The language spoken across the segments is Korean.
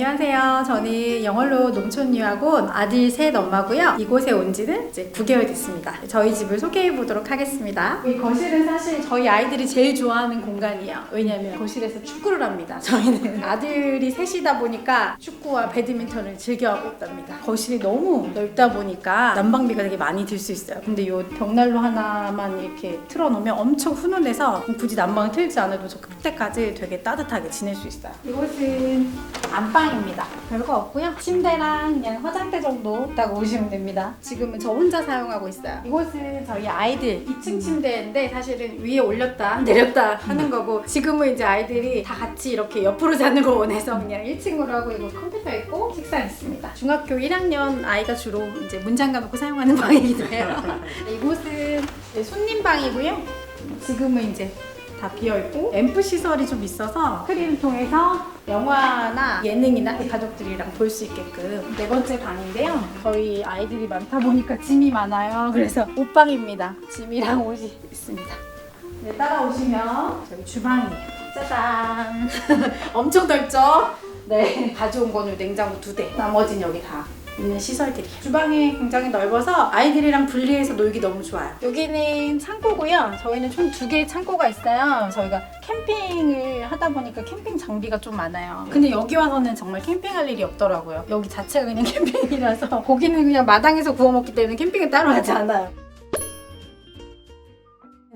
안녕하세요. 저는 영월로 농촌유학원 아들 셋 엄마고요. 이곳에 온 지는 이제 9개월 됐습니다. 저희 집을 소개해 보도록 하겠습니다. 이 거실은 사실 저희 아이들이 제일 좋아하는 공간이에요. 왜냐면 거실에서 축구를 합니다. 저희는 아들이 셋이다 보니까 축구와 배드민턴을 즐겨하고 있답니다. 거실이 너무 넓다 보니까 난방비가 되게 많이 들 수 있어요. 근데 이 벽난로 하나만 이렇게 틀어놓으면 엄청 훈훈해서 굳이 난방을 틀지 않아도 저 그때까지 되게 따뜻하게 지낼 수 있어요. 이곳은 안방 입니다. 별거 없고요. 침대랑 그냥 화장대 정도 딱 오시면 됩니다. 지금은 저 혼자 사용하고 있어요. 이곳은 저희 아이들 2층 침대인데 사실은 위에 올렸다 내렸다 하는 거고 지금은 이제 아이들이 다 같이 이렇게 옆으로 자는 걸 원해서 그냥 1층으로 하고 이거 컴퓨터 있고 책상 있습니다. 중학교 1학년 아이가 주로 이제 문장갑 놓고 사용하는 방이기도 해요. 이곳은 손님 방이고요. 지금은 이제 다 비어 있고 앰프 시설이 좀 있어서 스크린을 통해서 영화나 예능이나 가족들이랑 볼 수 있게끔 네 번째 방인데요. 저희 아이들이 많다 보니까 짐이 많아요. 그래서 옷방입니다. 짐이랑 옷이 있습니다. 네, 따라오시면 저희 주방이에요. 짜잔! 엄청 넓죠? 네, 가져온 거는 냉장고 두 대. 나머지는 여기 다 있는 시설들이. 주방이 굉장히 넓어서 아이들이랑 분리해서 놀기 너무 좋아요. 여기는 창고고요. 저희는 총 두 개의 창고가 있어요. 저희가 캠핑을 하다 보니까 캠핑 장비가 좀 많아요. 근데 여기 와서는 정말 캠핑할 일이 없더라고요. 여기 자체가 그냥 캠핑이라서 고기는 그냥 마당에서 구워 먹기 때문에 캠핑은 따로 하지 않아요.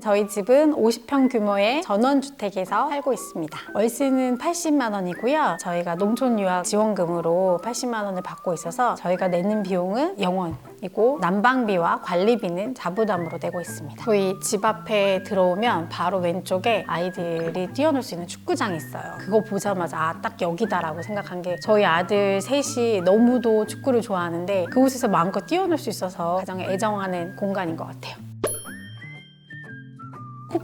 저희 집은 50평 규모의 전원주택에서 살고 있습니다. 월세는 80만 원이고요. 저희가 농촌 유학 지원금으로 80만 원을 받고 있어서 저희가 내는 비용은 0원 이고 난방비와 관리비는 자부담으로 내고 있습니다. 저희 집 앞에 들어오면 바로 왼쪽에 아이들이 뛰어놀 수 있는 축구장이 있어요. 그거 보자마자 아, 딱 여기다라고 생각한 게 저희 아들 셋이 너무도 축구를 좋아하는데 그곳에서 마음껏 뛰어놀 수 있어서 가장 애정하는 공간인 것 같아요.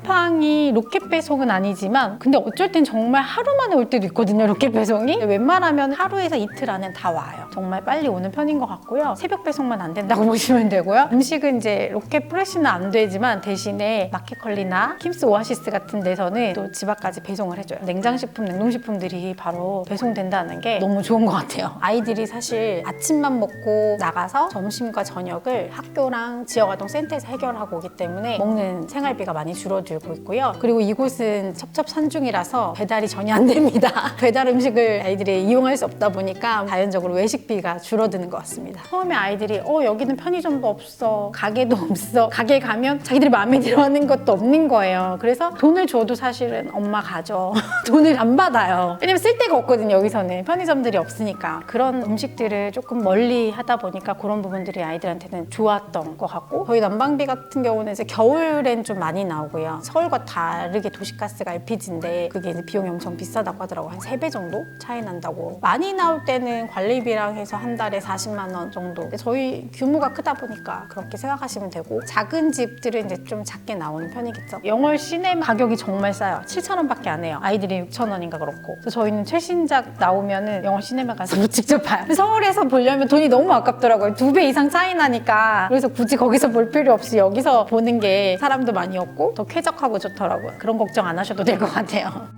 쿠팡이 로켓 배송은 아니지만 근데 어쩔 땐 정말 하루 만에 올 때도 있거든요 로켓 배송이. 웬만하면 하루에서 이틀 안에 다 와요. 정말 빨리 오는 편인 것 같고요. 새벽 배송만 안 된다고 보시면 되고요. 음식은 이제 로켓 프레시는 안 되지만 대신에 마켓컬리나 킴스 오아시스 같은 데서는 또 집 앞까지 배송을 해줘요. 냉장식품 냉동식품들이 바로 배송된다는 게 너무 좋은 것 같아요. 아이들이 사실 아침만 먹고 나가서 점심과 저녁을 학교랑 지역아동 센터에서 해결하고 오기 때문에 먹는 생활비가 많이 줄어 줄 어들고 있고요. 그리고 이곳은 첩첩산중이라서 배달이 전혀 안 됩니다. 배달 음식을 아이들이 이용할 수 없다 보니까 자연적으로 외식비가 줄어드는 것 같습니다. 처음에 아이들이 어 여기는 편의점도 없어, 가게도 없어. 가게 가면 자기들이 마음에 들어하는 것도 없는 거예요. 그래서 돈을 줘도 사실은 엄마 가져. 돈을 안 받아요. 왜냐면 쓸 데가 없거든요. 여기서는 편의점들이 없으니까 그런 음식들을 조금 멀리 하다 보니까 그런 부분들이 아이들한테는 좋았던 것 같고 저희 난방비 같은 경우는 이제 겨울엔 좀 많이 나오고요. 서울과 다르게 도시가스가 LPG인데 그게 이제 비용이 엄청 비싸다고 하더라고요. 한세 배 정도 차이 난다고. 많이 나올 때는 관리비랑 해서 한 달에 40만 원 정도. 근데 저희 규모가 크다 보니까 그렇게 생각하시면 되고 작은 집들은 이제 좀 작게 나오는 편이겠죠. 영월 시내 가격이 정말 싸요. 7천 원밖에 안 해요. 아이들이 6천 원인가 그렇고. 그래서 저희는 최신작 나오면은 영월 시내마 가서 뭐 직접 봐요. 서울에서 보려면 돈이 너무 아깝더라고요. 두 배 이상 차이 나니까. 그래서 굳이 거기서 볼 필요 없이 여기서 보는 게 사람도 많이 없고 더 쾌적하고 좋더라고요. 그런 걱정 안 하셔도 될 것 같아요.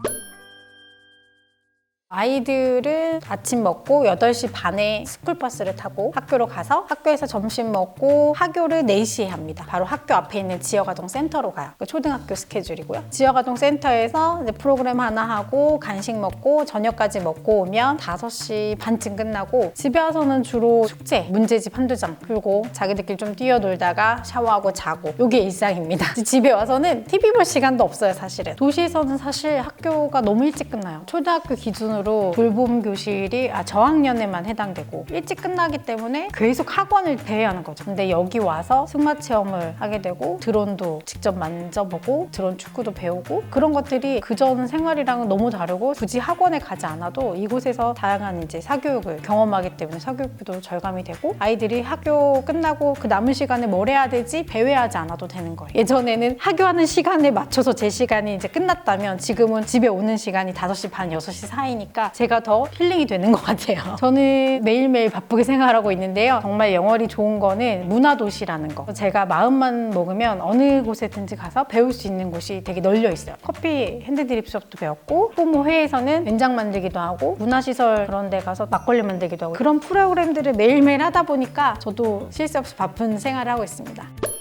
아이들은 아침 먹고 8시 반에 스쿨버스를 타고 학교로 가서 학교에서 점심 먹고 학교를 4시에 합니다. 바로 학교 앞에 있는 지역아동 센터로 가요. 그 초등학교 스케줄이고요. 지역아동 센터에서 이제 프로그램 하나 하고 간식 먹고 저녁까지 먹고 오면 5시 반쯤 끝나고 집에 와서는 주로 숙제, 문제집 한두 장 풀고 자기들끼리 좀 뛰어놀다가 샤워하고 자고 이게 일상입니다. 집에 와서는 TV 볼 시간도 없어요, 사실은. 도시에서는 사실 학교가 너무 일찍 끝나요. 초등학교 기준으로 기준으로 돌봄 교실이 아, 저학년에만 해당되고 일찍 끝나기 때문에 계속 학원을 대해야 하는 거죠. 근데 여기 와서 승마 체험을 하게 되고 드론도 직접 만져보고 드론 축구도 배우고 그런 것들이 그전 생활이랑은 너무 다르고 굳이 학원에 가지 않아도 이곳에서 다양한 이제 사교육을 경험하기 때문에 사교육비도 절감이 되고 아이들이 학교 끝나고 그 남은 시간에 뭘 해야 되지 배회하지 않아도 되는 거예요. 예전에는 학교하는 시간에 맞춰서 제 시간이 이제 끝났다면 지금은 집에 오는 시간이 5시 반, 6시 사이니까 보니까 제가 더 힐링이 되는 것 같아요. 저는 매일매일 바쁘게 생활하고 있는데요. 정말 영월이 좋은 거는 문화도시라는 거. 제가 마음만 먹으면 어느 곳에든지 가서 배울 수 있는 곳이 되게 널려 있어요. 커피 핸드드립 수업도 배웠고 부모 회에서는 된장 만들기도 하고 문화시설 그런 데 가서 막걸리 만들기도 하고 그런 프로그램들을 매일매일 하다 보니까 저도 쉴새 없이 바쁜 생활을 하고 있습니다.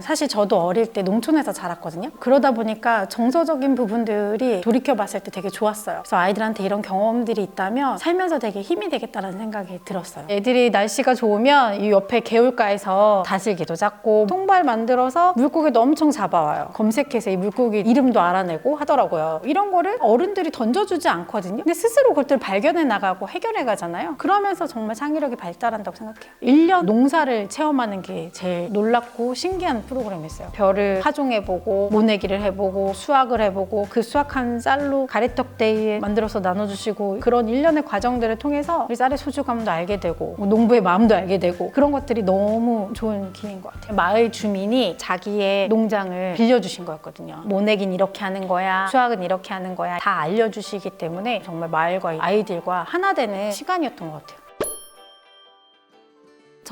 사실 저도 어릴 때 농촌에서 자랐거든요. 그러다 보니까 정서적인 부분들이 돌이켜 봤을 때 되게 좋았어요. 그래서 아이들한테 이런 경험들이 있다면 살면서 되게 힘이 되겠다는 생각이 들었어요. 애들이 날씨가 좋으면 이 옆에 개울가에서 다슬기도 잡고 통발 만들어서 물고기도 엄청 잡아와요. 검색해서 이 물고기 이름도 알아내고 하더라고요. 이런 거를 어른들이 던져주지 않거든요. 근데 스스로 그것들 발견해 나가고 해결해 가잖아요. 그러면서 정말 창의력이 발달한다고 생각해요. 1년 농사를 체험하는 게 제일 놀랍고 신기한 프로그램이었어요. 별을 파종해보고 모내기를 해보고 수확을 해보고 그 수확한 쌀로 가래떡 데이에 만들어서 나눠주시고 그런 일련의 과정들을 통해서 우리 쌀의 소중함도 알게 되고 뭐 농부의 마음도 알게 되고 그런 것들이 너무 좋은 기회인 것 같아요. 마을 주민이 자기의 농장을 빌려주신 거였거든요. 모내긴 이렇게 하는 거야, 수확은 이렇게 하는 거야 다 알려주시기 때문에 정말 마을과 아이들과 하나 되는 시간이었던 것 같아요.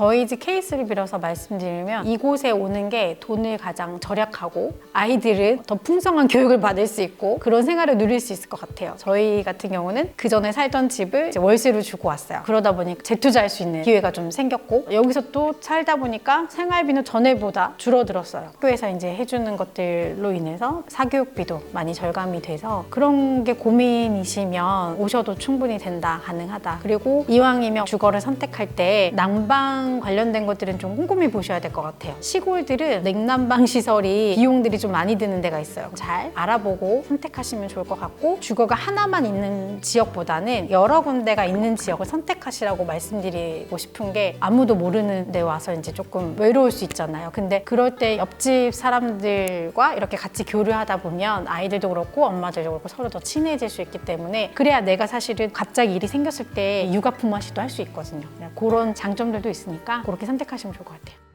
저희 집 케이스를 빌어서 말씀드리면 이곳에 오는 게 돈을 가장 절약하고 아이들은 더 풍성한 교육을 받을 수 있고 그런 생활을 누릴 수 있을 것 같아요. 저희 같은 경우는 그 전에 살던 집을 월세로 주고 왔어요. 그러다 보니 재투자할 수 있는 기회가 좀 생겼고 여기서 또 살다 보니까 생활비는 전에보다 줄어들었어요. 학교에서 이제 해주는 것들로 인해서 사교육비도 많이 절감이 돼서 그런 게 고민이시면 오셔도 충분히 된다, 가능하다. 그리고 이왕이면 주거를 선택할 때 난방 관련된 것들은 좀 꼼꼼히 보셔야 될 것 같아요. 시골들은 냉난방 시설이 비용들이 좀 많이 드는 데가 있어요. 잘 알아보고 선택하시면 좋을 것 같고 주거가 하나만 있는 지역보다는 여러 군데가 있는 지역을 선택하시라고 말씀드리고 싶은 게 아무도 모르는 데 와서 이제 조금 외로울 수 있잖아요. 근데 그럴 때 옆집 사람들과 이렇게 같이 교류하다 보면 아이들도 그렇고 엄마들도 그렇고 서로 더 친해질 수 있기 때문에 그래야 내가 사실은 갑자기 일이 생겼을 때 육아 품앗이도 할 수 있거든요. 그런 장점들도 있으니까 그렇게 선택하시면 좋을 것 같아요.